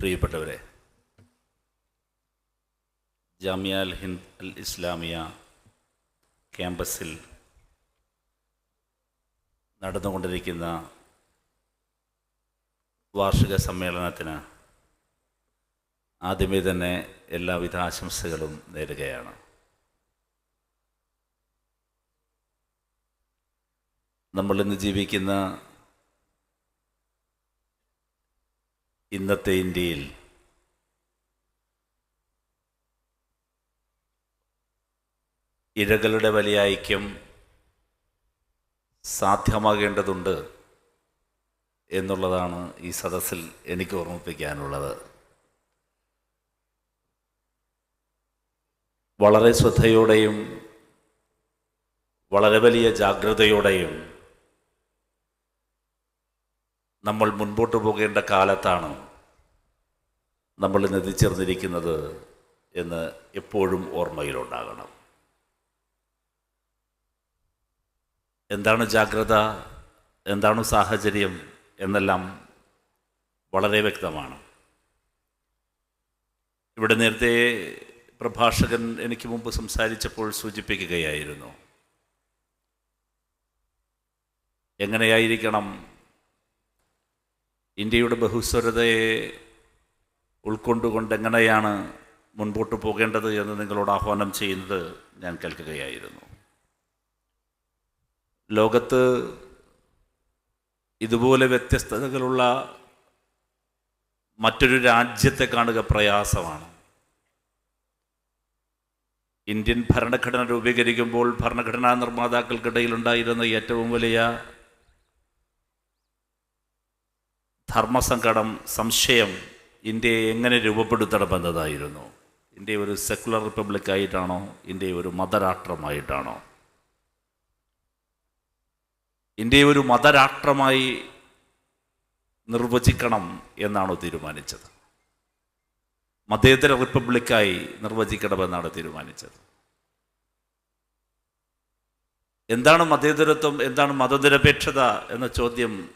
പ്രിയപ്പെട്ടവരെ ജാമിയ അൽ ഹിന്ദ് അൽ ഇസ്ലാമിയ ക്യാമ്പസിൽ നടന്നുകൊണ്ടിരിക്കുന്ന വാർഷിക സമ്മേളനത്തിന് ആദ്യമേ തന്നെ എല്ലാവിധ ആശംസകളും നേരുകയാണ്. നമ്മളിന്ന് ജീവിക്കുന്ന ഇന്നത്തെ ഇന്ത്യയിൽ. ഇഴകളുടെ വലിയ ഐക്യം സാധ്യമാകേണ്ടതുണ്ട് എന്നുള്ളതാണ് ഈ സദസ്സിൽ എനിക്ക് ഓർമ്മിപ്പിക്കാനുള്ളത്. വളരെ ശ്രദ്ധയോടെയും വളരെ വലിയ ജാഗ്രതയോടെയും നമ്മൾ മുൻപോട്ട് പോകേണ്ട കാലത്താണ് നമ്മൾ ഇന്ന് എന്ന് എപ്പോഴും ഓർമ്മയിലുണ്ടാകണം. എന്താണ് ജാഗ്രത? എന്താണ് സാഹചര്യം? എന്നെല്ലാം വളരെ വ്യക്തമാണ്. ഇവിടെ നേരത്തെ പ്രഭാഷകൻ എനിക്ക് മുമ്പ് സംസാരിച്ചപ്പോൾ സൂചിപ്പിക്കുകയായിരുന്നു. എങ്ങനെയായിരിക്കണം ഇന്ത്യയുടെ ബഹുസ്വരതയെ ഉൾക്കൊണ്ടുകൊണ്ട് എങ്ങനെയാണ് മുൻപോട്ട് പോകേണ്ടത് എന്ന് നിങ്ങളോട് ആഹ്വാനം ചെയ്യുന്നത് ഞാൻ കേൾക്കുകയായിരുന്നു. ലോകത്ത് ഇതുപോലെ വ്യത്യസ്തതകളുള്ള മറ്റൊരു രാജ്യത്തെ കാണുക പ്രയാസമാണ്. ഇന്ത്യൻ ഭരണഘടന രൂപീകരിക്കുമ്പോൾ ഭരണഘടനാ നിർമ്മാതാക്കൾക്കിടയിലുണ്ടായിരുന്ന ഏറ്റവും വലിയ ധർമ്മസങ്കടം സംശയം ഇന്ത്യയെ എങ്ങനെ രൂപപ്പെടുത്തണമെന്നതായിരുന്നു ഇന്ത്യ ഒരു സെക്കുലർ റിപ്പബ്ലിക് ആയിട്ടാണോ? ഇന്ത്യ ഒരു മതരാഷ്ട്രമായിട്ടാണോ? ഇന്ത്യ ഒരു മതരാഷ്ട്രമായി നിർവചിക്കണം എന്നാണ് തീരുമാനിച്ചത്? മതേതര റിപ്പബ്ലിക്കായി നിർവചിക്കണമെന്നാണ് തീരുമാനിച്ചത്. എന്താണ് മതേതരത്വം? എന്താണ് മതനിരപേക്ഷത? എന്ന ചോദ്യം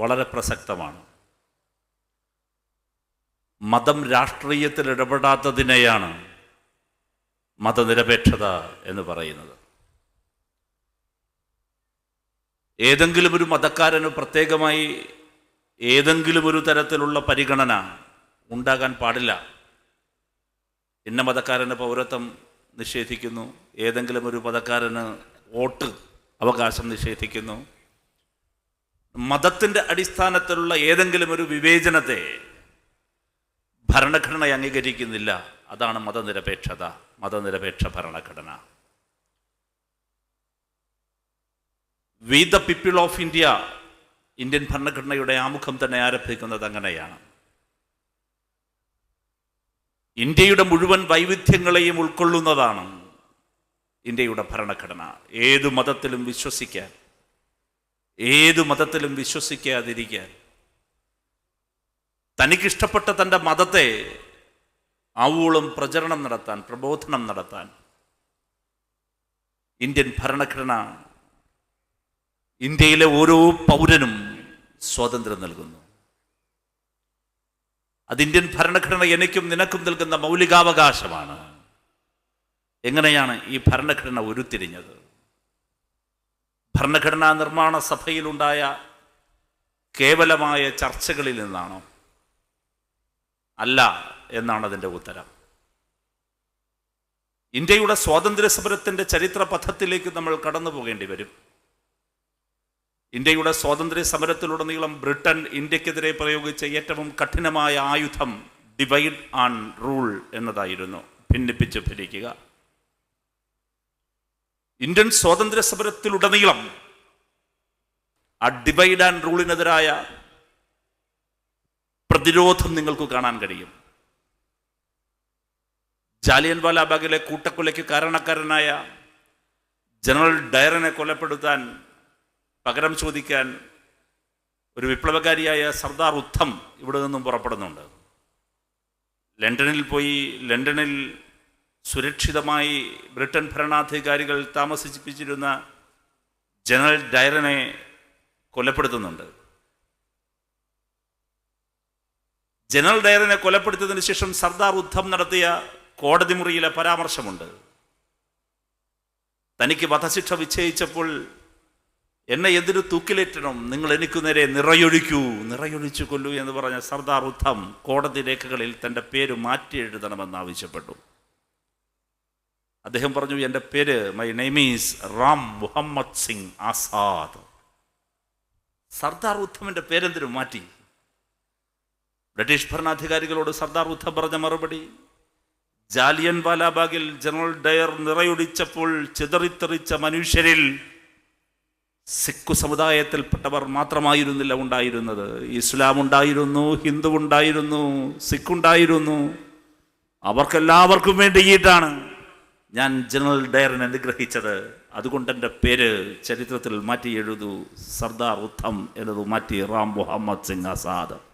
വളരെ പ്രസക്തമാണ്. മതം രാഷ്ട്രീയത്തിൽ ഇടപെടാത്തതിനെയാണ് മതനിരപേക്ഷത എന്ന് പറയുന്നത്. ഏതെങ്കിലും ഒരു മതക്കാരന് പ്രത്യേകമായി ഏതെങ്കിലും ഒരു തരത്തിലുള്ള പരിഗണന ഉണ്ടാകാൻ പാടില്ല. ഇന്ന മതക്കാരന് പൗരത്വം നിഷേധിക്കുന്നു. ഏതെങ്കിലും ഒരു മതക്കാരന് വോട്ട് അവകാശം നിഷേധിക്കുന്നു. മതത്തിന്റെ അടിസ്ഥാനത്തിലുള്ള ഏതെങ്കിലും ഒരു വിവേചനത്തെ ഭരണഘടന അംഗീകരിക്കുന്നില്ല. അതാണ് മതനിരപേക്ഷത. മതനിരപേക്ഷ ഭരണഘടന. We the people of India Indian ഭരണഘടനയുടെ ആമുഖം തന്നെ ആരംഭിക്കുന്നത് അങ്ങനെയാണ്. ഇന്ത്യയുടെ മുഴുവൻ വൈവിധ്യങ്ങളെയും ഉൾക്കൊള്ളുന്നതാണ് ഇന്ത്യയുടെ ഭരണഘടന. ഏതു മതത്തിലും വിശ്വസിക്കാൻ ഏതു മതത്തിലും വിശ്വസിക്കാതിരിക്കാൻ തനിക്കിഷ്ടപ്പെട്ട തന്റെ മതത്തെ ആവോളം പ്രചരണം നടത്താൻ പ്രബോധനം നടത്താൻ. ഇന്ത്യൻ ഭരണഘടന ഇന്ത്യയിലെ ഓരോ പൗരനും സ്വാതന്ത്ര്യം നൽകുന്നു. അത് ഇന്ത്യൻ ഭരണഘടന എനിക്കും നിനക്കും നൽകുന്ന മൗലികാവകാശമാണ്. എങ്ങനെയാണ് ഈ ഭരണഘടന ഉരുത്തിരിഞ്ഞത്? ഭരണഘടനാ നിർമ്മാണ സഭയിലുണ്ടായ കേവലമായ ചർച്ചകളിൽ നിന്നാണോ? അല്ല എന്നാണ് അതിന്റെ ഉത്തരം. ഇന്ത്യയുടെ സ്വാതന്ത്ര്യ സമരത്തിന്റെ ചരിത്ര പഥത്തിലേക്ക് നമ്മൾ കടന്നു പോകേണ്ടി വരും. ഇന്ത്യയുടെ സ്വാതന്ത്ര്യ സമരത്തിലുടനീളം ബ്രിട്ടൻ ഇന്ത്യക്കെതിരെ പ്രയോഗിച്ച ഏറ്റവും കഠിനമായ ആയുധം ഡിവൈഡ് ആൻഡ് റൂൾ എന്നതായിരുന്നു. ഭിന്നിപ്പിച്ച് ഭരിക്കുക. ഇന്ത്യൻ സ്വാതന്ത്ര്യ സമരത്തിലുടനീളം ആ ഡിവൈഡ് ആൻഡ് റൂളിനെതിരായ പ്രതിരോധം നിങ്ങൾക്ക് കാണാൻ കഴിയും. ജാലിയൻ വാലാബാഗിലെ കൂട്ടക്കൊലയ്ക്ക് കാരണക്കാരനായ ജനറൽ ഡയറിനെ കൊലപ്പെടുത്താൻ പകരം ചോദിക്കാൻ ഒരു വിപ്ലവകാരിയായ സർദാർ ഉത്തം ഇവിടെ നിന്നും പുറപ്പെടുന്നുണ്ട്. ലണ്ടനിൽ പോയി ലണ്ടനിൽ സുരക്ഷിതമായി ബ്രിട്ടൻ ഭരണാധികാരികൾ താമസിപ്പിച്ചിരുന്ന ജനറൽ ഡയറിനെ കൊലപ്പെടുത്തുന്നുണ്ട്. ജനറൽ ഡയറിനെ കൊലപ്പെടുത്തിയതിനു ശേഷം സർദാർ ഉദ്ധം നടത്തിയ കോടതി മുറിയിലെ പരാമർശമുണ്ട്. തനിക്ക് വധശിക്ഷ വിച്ഛയിച്ചപ്പോൾ എന്നെ എന്തിനു തൂക്കിലേറ്റണം നിങ്ങൾ എനിക്ക് നേരെ നിറയൊഴിക്കൂ നിറയൊഴിച്ചു കൊല്ലൂ എന്ന് പറഞ്ഞ സർദാർ ഉദ്ധം കോടതി രേഖകളിൽ തന്റെ പേര് മാറ്റി എഴുതണമെന്ന് ആവശ്യപ്പെട്ടു. അദ്ദേഹം പറഞ്ഞു എന്റെ പേര് my name is Ram Muhammad Singh Azad Sardar ഉദ്ധമിന്റെ പേരെന്തിനു മാറ്റി? ബ്രിട്ടീഷ് ഭരണാധികാരികളോട് സർദാർ ഉദ്ധവ് പറഞ്ഞ മറുപടി ജാലിയൻ വാലാബാഗിൽ ജനറൽ ഡയർ നിറയൊടിച്ചപ്പോൾ ചിതറിത്തെറിച്ച മനുഷ്യരിൽ സിഖ് സമുദായത്തിൽപ്പെട്ടവർ മാത്രമായിരുന്നില്ല ഉണ്ടായിരുന്നത്. ഇസ്ലാം ഉണ്ടായിരുന്നു ഹിന്ദു ഉണ്ടായിരുന്നു സിഖ് ഉണ്ടായിരുന്നു. അവർക്കെല്ലാവർക്കും വേണ്ടിയിട്ടാണ് ഞാൻ ജനറൽ ഡയറിനെ അനുഗ്രഹിച്ചത്. അതുകൊണ്ട് എന്റെ പേര് ചരിത്രത്തിൽ മാറ്റി എഴുതു. സർദാർ ഉത്തം എന്നത് മാറ്റി റാം മുഹമ്മദ് സിംഗ് ആസാദ്.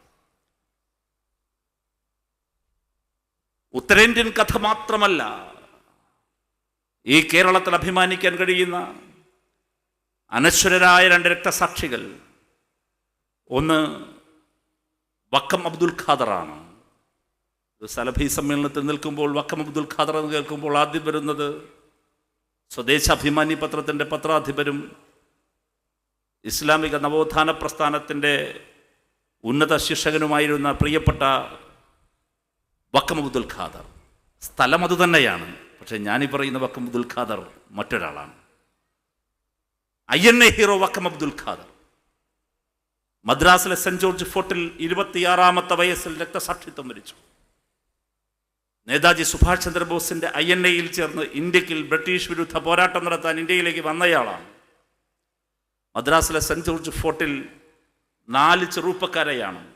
ഉത്തരേന്ത്യൻ കഥ മാത്രമല്ല ഈ കേരളത്തിൽ അഭിമാനിക്കാൻ കഴിയുന്ന അനശ്വരരായ രണ്ട് രക്തസാക്ഷികൾ. ഒന്ന് വക്കം അബ്ദുൽ ഖാദറാണ്. സലഭി സമ്മേളനത്തിൽ നിൽക്കുമ്പോൾ വക്കം അബ്ദുൽ ഖാദർ എന്ന് കേൾക്കുമ്പോൾ ആദ്യം വരുന്നത് സ്വദേശാഭിമാനി പത്രത്തിന്റെ പത്രാധിപരും ഇസ്ലാമിക നവോത്ഥാന പ്രസ്ഥാനത്തിന്റെ ഉന്നത ശിക്ഷകനുമായിരുന്ന പ്രിയപ്പെട്ട വക്കം അബ്ദുൽ ഖാദർ സ്ഥലം അത് തന്നെയാണ്. പക്ഷേ ഞാനീ പറയുന്ന Vakkom Abdul Khader മറ്റൊരാളാണ്. I N A hero Vakkom Abdul Khader മദ്രാസിലെ saint George ഫോർട്ടിൽ ഇരുപത്തിയാറാമത്തെ വയസ്സിൽ രക്തസാക്ഷിത്വം വരിച്ചു. നേതാജി സുഭാഷ് ചന്ദ്രബോസിന്റെ ഐ എൻ എയിൽ ചേർന്ന് ഇന്ത്യക്കിൽ ബ്രിട്ടീഷ് വിരുദ്ധ പോരാട്ടം നടത്താൻ ഇന്ത്യയിലേക്ക് വന്നയാളാണ്. മദ്രാസിലെ സെന്റ് ജോർജ് ഫോർട്ടിൽ നാല് ചെറുപ്പക്കാരെയാണ്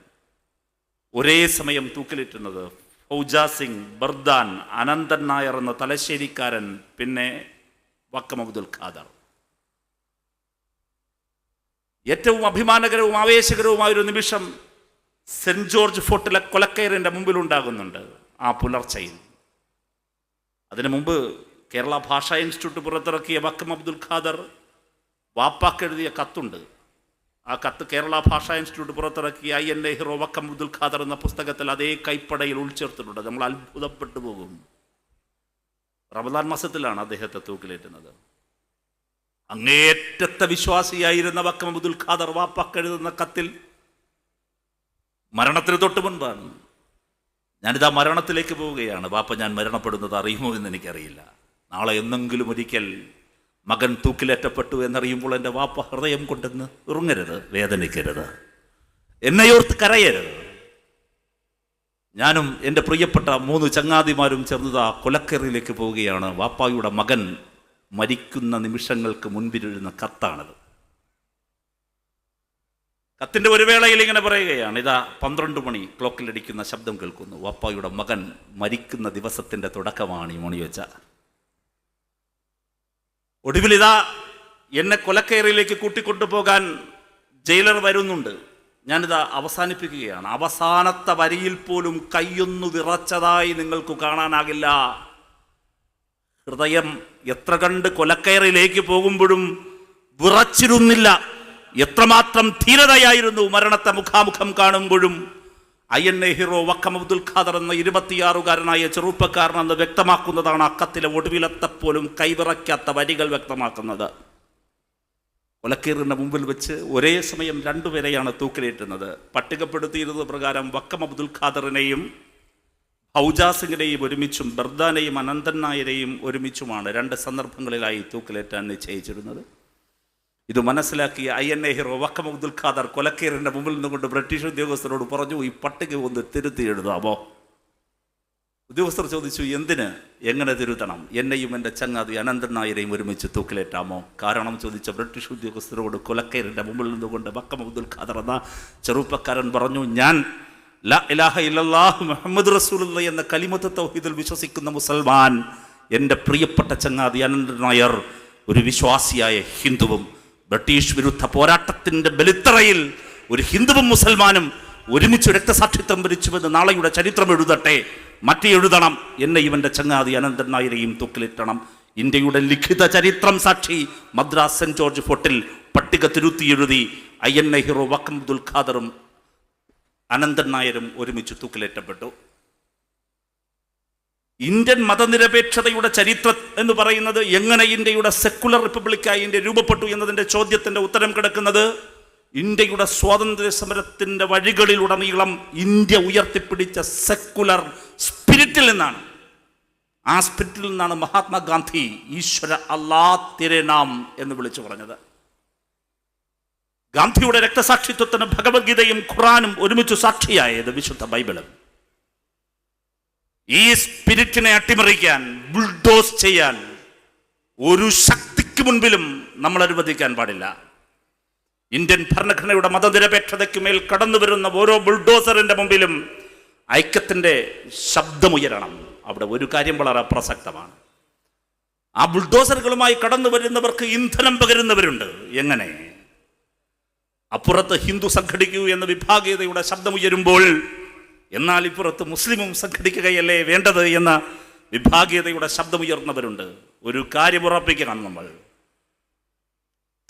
ഒരേ സമയം തൂക്കിലിറ്റുന്നത് ഫൗജ സിംഗ് ബർദാൻ അനന്തൻ നായർ എന്ന തലശ്ശേരിക്കാരൻ പിന്നെ വക്കം അബ്ദുൽ ഖാദർ. ഏറ്റവും അഭിമാനകരവും ആവേശകരവുമായ ഒരു നിമിഷം സെന്റ് ജോർജ് ഫോർട്ടിലെ കൊലക്കയറിന്റെ മുമ്പിൽ ഉണ്ടാകുന്നുണ്ട് ആ പുലർച്ചയിൽ. അതിനു മുമ്പ് കേരള ഭാഷാ ഇൻസ്റ്റിറ്റ്യൂട്ട് പുറത്തിറക്കിയ വക്കം അബ്ദുൽ ഖാദർ വാപ്പാക്കെഴുതിയ കത്തുണ്ട്. ആ കത്ത് കേരള ഭാഷാ ഇൻസ്റ്റിറ്റ്യൂട്ട് പുറത്തിറക്കിയ ഐ എൻ നെഹ്റു വക്കം അബ്ദുൽ ഖാദർ എന്ന പുസ്തകത്തിൽ അതേ കൈപ്പടയിൽ ഉൾച്ചേർത്തിട്ടുണ്ട്. നമ്മൾ അത്ഭുതപ്പെട്ടു പോകും. റമദാൻ മാസത്തിലാണ് അദ്ദേഹത്തെ തൂക്കിലേറ്റുന്നത്. അങ്ങേറ്റത്തെ വിശ്വാസിയായിരുന്ന വക്കം അബ്ദുൽ ഖാദർ വാപ്പക്കെഴുതുന്ന കത്തിൽ മരണത്തിന് തൊട്ട് മുൻപാണ്. ഞാനിതാ മരണത്തിലേക്ക് പോവുകയാണ്. വാപ്പ ഞാൻ മരണപ്പെടുന്നത് അറിയുമോ എന്ന് എനിക്കറിയില്ല. നാളെ എന്നെങ്കിലും ഒരിക്കൽ മകൻ തൂക്കിലേറ്റപ്പെട്ടു എന്നറിയുമ്പോൾ എന്റെ വാപ്പ ഹൃദയം കൊണ്ടെന്ന് ഉറങ്ങരുത് വേദനിക്കരുത്. എന്നെയോർത്ത് കരയരുത്. ഞാനും എന്റെ പ്രിയപ്പെട്ട മൂന്ന് ചങ്ങാതിമാരും ചേർന്നതാ കൊലക്കറിയിലേക്ക് പോവുകയാണ്. വാപ്പായുടെ മകൻ മരിക്കുന്ന നിമിഷങ്ങൾക്ക് മുൻപിലിരുന്ന കത്താണത്. കത്തിന്റെ ഒരു വേളയിൽ ഇങ്ങനെ പറയുകയാണ്. ഇതാ പന്ത്രണ്ട് മണി ക്ലോക്കിലടിക്കുന്ന ശബ്ദം കേൾക്കുന്നു. വാപ്പായുടെ മകൻ മരിക്കുന്ന ദിവസത്തിന്റെ തുടക്കമാണ് ഈ മണി വെച്ച ഒടുവിൽ ഇതാ എന്നെ കൊലക്കയറിയിലേക്ക് കൂട്ടിക്കൊണ്ടുപോകാൻ ജയിലർ വരുന്നുണ്ട്. ഞാനിതാ അവസാനിപ്പിക്കുകയാണ്. അവസാനത്തെ വരിയിൽ പോലും കയ്യൊന്നു വിറച്ചതായി നിങ്ങൾക്ക് കാണാനാകില്ല. ഹൃദയം എത്ര കണ്ട് കൊലക്കയറിലേക്ക് പോകുമ്പോഴും വിറച്ചിരുന്നില്ല. എത്രമാത്രം ധീരതയായിരുന്നു മരണത്തെ മുഖാമുഖം കാണുമ്പോഴും. I N A hero Vakkom Abdul Khader എന്ന ഇരുപത്തിയാറുകാരനായ ചെറുപ്പക്കാരനെന്ന് വ്യക്തമാക്കുന്നതാണ് അക്കത്തിലെ ഒടുവിലത്തെ പോലും കൈവിറയ്ക്കാത്ത വരികൾ വ്യക്തമാക്കുന്നത്. ഒലക്കീറിന്റെ മുമ്പിൽ വെച്ച് ഒരേ സമയം രണ്ടുപേരെയാണ് തൂക്കിലേറ്റുന്നത്. പട്ടികപ്പെടുത്തിയിരുന്നത് പ്രകാരം വക്കം അബ്ദുൽ ഖാദറിനെയും ഔജാസിങ്ങിനെയും ഒരുമിച്ചും ബർദാനെയും അനന്തൻ നായരെയും ഒരുമിച്ചുമാണ് രണ്ട് സന്ദർഭങ്ങളിലായി തൂക്കിലേറ്റാൻ നിശ്ചയിച്ചിരുന്നത്. ഇത് മനസ്സിലാക്കിയ I N A Vakkom Abdul Khader കൊലക്കേറിന്റെ മുമ്പിൽ നിന്നുകൊണ്ട് ബ്രിട്ടീഷ് ഉദ്യോഗസ്ഥരോട് പറഞ്ഞു ഈ പട്ടിക ഒന്ന് തിരുത്തി എഴുതാമോ? ഉദ്യോഗസ്ഥർ ചോദിച്ചു എന്തിന്? എങ്ങനെ തിരുത്തണം? എന്നെയും എന്റെ ചങ്ങാതി അനന്തൻ നായരെയും ഒരുമിച്ച് തൂക്കിലേറ്റാമോ? കാരണം ചോദിച്ച ബ്രിട്ടീഷ് ഉദ്യോഗസ്ഥരോട് കൊലക്കേറിന്റെ മുമ്പിൽ നിന്നുകൊണ്ട് വക്കം അബ്ദുൽ ഖാദർ എന്ന ചെറുപ്പക്കാരൻ പറഞ്ഞു ഞാൻ ലാ ഇലാഹ മുഹമ്മദ് റസൂലുള്ള എന്ന കലിമത്ത് തൗഹീദിൽ വിശ്വസിക്കുന്ന മുസൽമാൻ എന്റെ പ്രിയപ്പെട്ട ചങ്ങാതി അനന്തൻ നായർ ഒരു വിശ്വാസിയായ ഹിന്ദുവും ബ്രിട്ടീഷ് വിരുദ്ധ പോരാട്ടത്തിന്റെ ബലിത്തറയിൽ ഒരു ഹിന്ദുവും മുസൽമാനും ഒരുമിച്ച് രക്തസാക്ഷിത്വം വരിച്ചുവെന്ന് നാളെയുടെ ചരിത്രം എഴുതട്ടെ. മറ്റേ എഴുതണം. എന്നെ ഇവന്റെ ചങ്ങാതി അനന്തൻ നായരെയും തൂക്കിലിട്ടണം. ഇന്ത്യയുടെ ലിഖിത ചരിത്രം സാക്ഷി മദ്രാസ് സെന്റ് ജോർജ് ഫോർട്ടിൽ പട്ടിക തിരുത്തി എഴുതി എൻ നെഹ്റു വക്കം ദുൽഖാദറും ഖാദറും അനന്തൻ നായരും ഒരുമിച്ച് തൂക്കിലേറ്റപ്പെട്ടു. ഇന്ത്യൻ മതനിരപേക്ഷതയുടെ ചരിത്രം എന്ന് പറയുന്നത് എങ്ങനെ ഇന്ത്യയുടെ സെക്കുലർ റിപ്പബ്ലിക്കായി ഇന്ത്യ രൂപപ്പെട്ടു എന്നതിന്റെ ചോദ്യത്തിന്റെ ഉത്തരം കിടക്കുന്നത് ഇന്ത്യയുടെ സ്വാതന്ത്ര്യ സമരത്തിന്റെ വഴികളിലുടനീളം ഇന്ത്യ ഉയർത്തിപ്പിടിച്ച സെക്കുലർ സ്പിരിറ്റിൽ നിന്നാണ്. ആ സ്പിരിറ്റിൽ നിന്നാണ് മഹാത്മാഗാന്ധി ഈശ്വര അല്ലാ തിരനാം എന്ന് വിളിച്ചു പറഞ്ഞത്. ഗാന്ധിയുടെ രക്തസാക്ഷിത്വത്തിന് ഭഗവത്ഗീതയും ഖുറാനും ഒരുമിച്ച് സാക്ഷിയായത് വിശുദ്ധ ബൈബിളും. ഈ സ്പിരിറ്റിനെ അട്ടിമറിക്കാൻ ബുൾഡോസ് ചെയ്യാൻ ഒരു ശക്തിക്ക് മുൻപിലും നമ്മൾ അനുവദിക്കാൻ പാടില്ല. ഇന്ത്യൻ ഭരണഘടനയുടെ മതനിരപേക്ഷതയ്ക്ക് മേൽ കടന്നു വരുന്ന ഓരോ ബുൾഡോസറിന്റെ മുമ്പിലും ഐക്യത്തിന്റെ ശബ്ദമുയരണം. അവിടെ ഒരു കാര്യം വളരെ പ്രസക്തമാണ്. ആ ബുൾഡോസറുകളുമായി കടന്നു വരുന്നവർക്ക് ഇന്ധനം പകരുന്നവരുണ്ട്. എങ്ങനെ? അപ്പുറത്ത് ഹിന്ദു സംഘടിക്കൂ എന്ന വിഭാഗീയതയുടെ ശബ്ദമുയരുമ്പോൾ എന്നാൽ ഇപ്പുറത്ത് മുസ്ലിമും സംഘടിക്കുകയല്ലേ വേണ്ടത് എന്ന വിഭാഗീയതയുടെ ശബ്ദമുയർന്നവരുണ്ട്. ഒരു കാര്യം ഉറപ്പിക്കണം നമ്മൾ.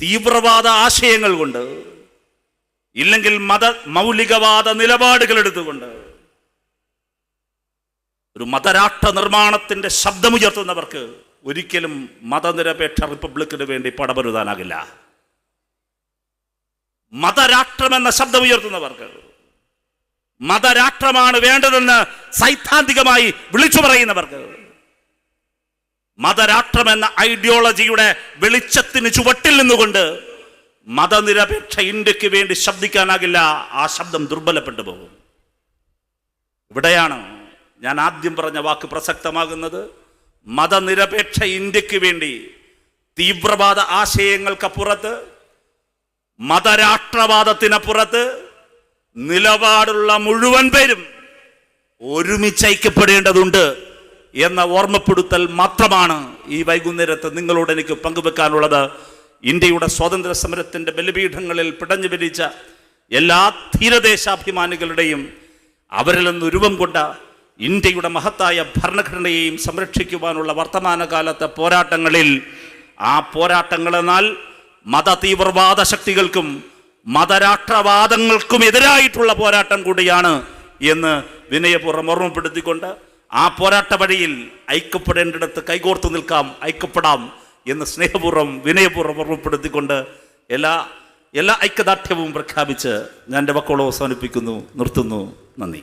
തീവ്രവാദ ആശയങ്ങൾ കൊണ്ട് ഇല്ലെങ്കിൽ മത മൗലികവാദ നിലപാടുകൾ എടുത്തുകൊണ്ട് ഒരു മതരാഷ്ട്ര നിർമ്മാണത്തിന്റെ ശബ്ദമുയർത്തുന്നവർക്ക് ഒരിക്കലും മതനിരപേക്ഷ റിപ്പബ്ലിക്കിന് വേണ്ടി പടപരുതാനാകില്ല. മതരാഷ്ട്രമെന്ന ശബ്ദമുയർത്തുന്നവർക്ക് മതരാഷ്ട്രമാണ് വേണ്ടതെന്ന് സൈദ്ധാന്തികമായി വിളിച്ചു പറയുന്നവർക്ക്. മതരാഷ്ട്രം എന്ന ഐഡിയോളജിയുടെ വെളിച്ചത്തിന് ചുവട്ടിൽ നിന്നുകൊണ്ട് മതനിരപേക്ഷ ഇന്ത്യയ്ക്ക് വേണ്ടി ശബ്ദിക്കാനാകില്ല ആ ശബ്ദം ദുർബലപ്പെട്ടു പോകും. ഇവിടെയാണ് ഞാൻ ആദ്യം പറഞ്ഞ വാക്ക് പ്രസക്തമാകുന്നത്. മതനിരപേക്ഷ ഇന്ത്യയ്ക്ക് വേണ്ടി തീവ്രവാദ ആശയങ്ങൾക്കപ്പുറത്ത് മതരാഷ്ട്രവാദത്തിനപ്പുറത്ത് നിലപാടുള്ള മുഴുവൻ പേരും ഒരുമിച്ച് ഐക്യപ്പെടേണ്ടതുണ്ട് എന്ന ഓർമ്മപ്പെടുത്തൽ മാത്രമാണ് ഈ വൈകുന്നേരത്ത് നിങ്ങളോട് എനിക്ക് പങ്കുവെക്കാനുള്ളത്. ഇന്ത്യയുടെ സ്വാതന്ത്ര്യ സമരത്തിന്റെ ബലിപീഠങ്ങളിൽ പിടഞ്ഞു പിരിച്ച എല്ലാ ധീരദേശാഭിമാനികളുടെയും അവരിൽ നിന്ന് രൂപം കൊണ്ട ഇന്ത്യയുടെ മഹത്തായ ഭരണഘടനയെയും സംരക്ഷിക്കുവാനുള്ള വർത്തമാനകാലത്തെ പോരാട്ടങ്ങളിൽ ആ പോരാട്ടങ്ങളെന്നാൽ മത തീവ്രവാദ ശക്തികൾക്കും മതരാഷ്ട്രവാദങ്ങൾക്കും എതിരായിട്ടുള്ള പോരാട്ടം കൂടിയാണ് എന്ന് വിനയപൂർവം ഓർമ്മപ്പെടുത്തിക്കൊണ്ട് ആ പോരാട്ട വഴിയിൽ ഐക്യപ്പെടേണ്ടിടത്ത് കൈകോർത്ത് നിൽക്കാം ഐക്യപ്പെടാം എന്ന് സ്നേഹപൂർവം വിനയപൂർവം ഓർമ്മപ്പെടുത്തിക്കൊണ്ട് എല്ലാ എല്ലാ ഐക്യദാർഢ്യവും പ്രഖ്യാപിച്ച് ഞാൻ എന്റെ വക്കോളം അവസാനിപ്പിക്കുന്നു നിർത്തുന്നു. നന്ദി.